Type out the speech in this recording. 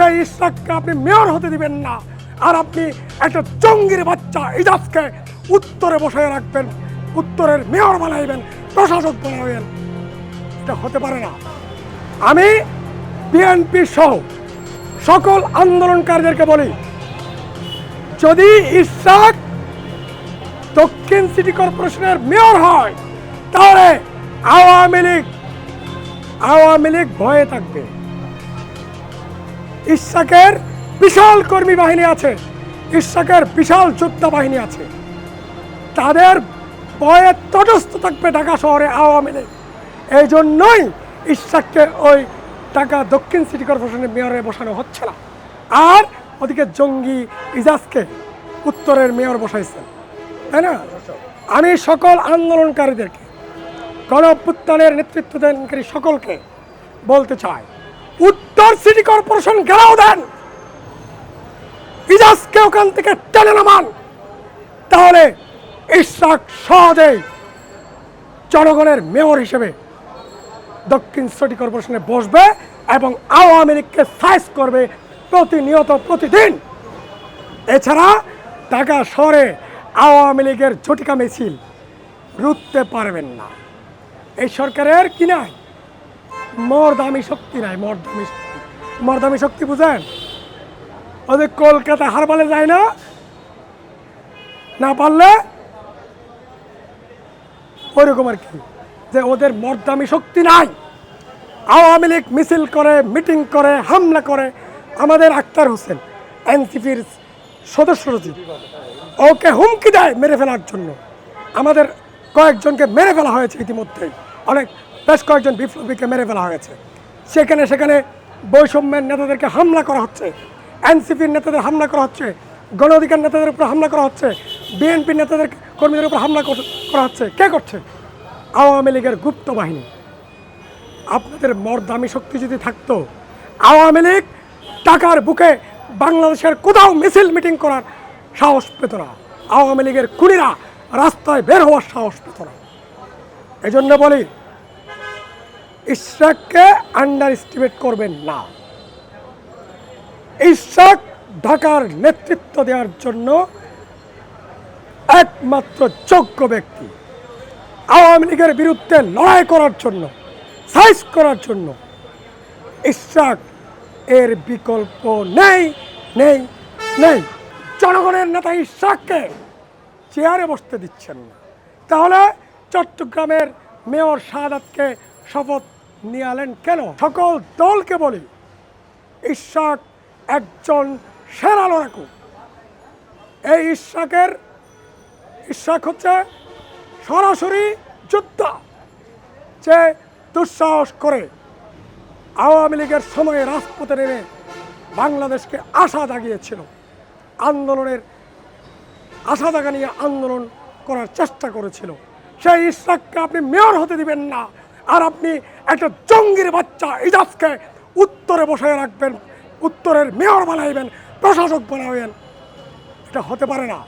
সেই ইশরাককে আপনি মেয়র হতে দিবেন না। আর আপনি একটা জঙ্গির বাচ্চা ইজাজকে উত্তরে বসায় রাখবেন, উত্তরের মেয়র বানাইবেন, প্রশাসক বানাবেন এটা হতে পারে না। আমি বিএনপি সহ সকল আন্দোলনকারীদেরকে বলি, যদি ইশরাক দক্ষিণ সিটি কর্পোরেশনের মেয়র হয়, তাহলে আওয়ামী লীগ আওয়ামী লীগ ভয়ে থাকবে। ইশাকের বিশাল কর্মী বাহিনী আছে। ইশাকের বিশাল যোদ্ধা বাহিনী আছে। তাদের ভয়ে তটস্থ থাকবে ঢাকা শহরে আওয়ামী লীগ। এই জন্যই ইশাককে ওই ঢাকা দক্ষিণ সিটি কর্পোরেশনের মেয়রে বসানো হচ্ছে না। আর ওদিকে জঙ্গি ইজাজকে উত্তরের মেয়র বসাইছেন। তাই না? আমি সকল আন্দোলনকারীদেরকে গণ নেতৃত্ব দেনকারী সকলকে বলতে চাই উত্তর সিটি কর্পোরেশন ঘেরাও দেন। ইজাজকে ওখান থেকে টেনে নামান। তাহলে ইশরাক সহজেই জনগণের মেয়র হিসেবে দক্ষিণ সিটি কর্পোরেশনে বসবে এবং আওয়ামী লীগকে সাইজ করবে প্রতিনিয়ত প্রতিদিন। এছাড়া ঢাকা শহরে আওয়ামী লীগের ঝটিকা মিছিল রুখতে পারবেন না। এই সরকারের কি নাই? মরদামি শক্তি নাই, মরদামি শক্তি। মরদামি শক্তি বুঝেন? ওদের কলকাতা হারবালে যায় না? না পারলে? ওইরকম আর কি। যে ওদের মর্দামি শক্তি নাই। আওয়ামী লীগ মিছিল করে, মিটিং করে, হামলা করে আমাদের আক্তার হোসেন, এনসিপির সদস্য সচিব। ওকে হুমকি দেয় মেরে ফেলার জন্য। আমাদের কয়েকজনকে মেরে ফেলা হয়েছে ইতিমধ্যেই। অনেক, বেশ কয়েকজন বিপ্লবীকে মেরে ফেলা হয়েছে। সেখানে সেখানে বৈষম্যের নেতাদেরকে হামলা করা হচ্ছে, এনসিপির নেতাদের হামলা করা হচ্ছে গণ অধিকার নেতাদের উপর হামলা করা হচ্ছে, বিএনপির নেতাদের কর্মীদের উপর হামলা কর- হচ্ছে। কে করছে? আওয়ামী লীগের গুপ্ত বাহিনী। আপনাদের মর্দামি শক্তি যদি থাকতো, আওয়ামী লীগ টাকার বুকে বাংলাদেশের কোথাও মিছিল মিটিং করার সাহস পেত না। আওয়ামী লীগের খুনিরা রাস্তায় বের হওয়ার সাহস পেত না। এই জন্য বলি ইশরাককে আন্ডার এস্টিমেট করবেন না। ইশরাক ঢাকার নেতৃত্ব দেওয়ার জন্য একমাত্র যোগ্য ব্যক্তি। আওয়ামী লীগের বিরুদ্ধে লড়াই করার জন্য, সাইজ করার জন্য ইশরাক এর বিকল্প নেই নেই নেই। জনগণের নেতা ইশরাককে চেয়ারে বসতে দিচ্ছেন না। তাহলে চট্টগ্রামের মেয়র শাহাদাতকে শপথ নিয়ালেন কেন? সকল দলকে বলি ইশরাক একজন সেরা লড়াকু। এই ইশরাকের ইশরাক হচ্ছে সরাসরি যোদ্ধা যে দুঃসাহস করে আওয়ামী লীগের সময়ে রাজপথে নেমে বাংলাদেশকে আশা জাগিয়েছিল। আন্দোলনের আশা জাগা নিয়ে আন্দোলন করার চেষ্টা করেছিল। সেই ইশরাককে আপনি মেয়র হতে দিবেন না। আর আপনি একটা জঙ্গির বাচ্চা ইজাজকে উত্তরে বসায় রাখবেন, উত্তরের মেয়র বানাইবেন, প্রশাসক বানাবেন এটা হতে পারে না।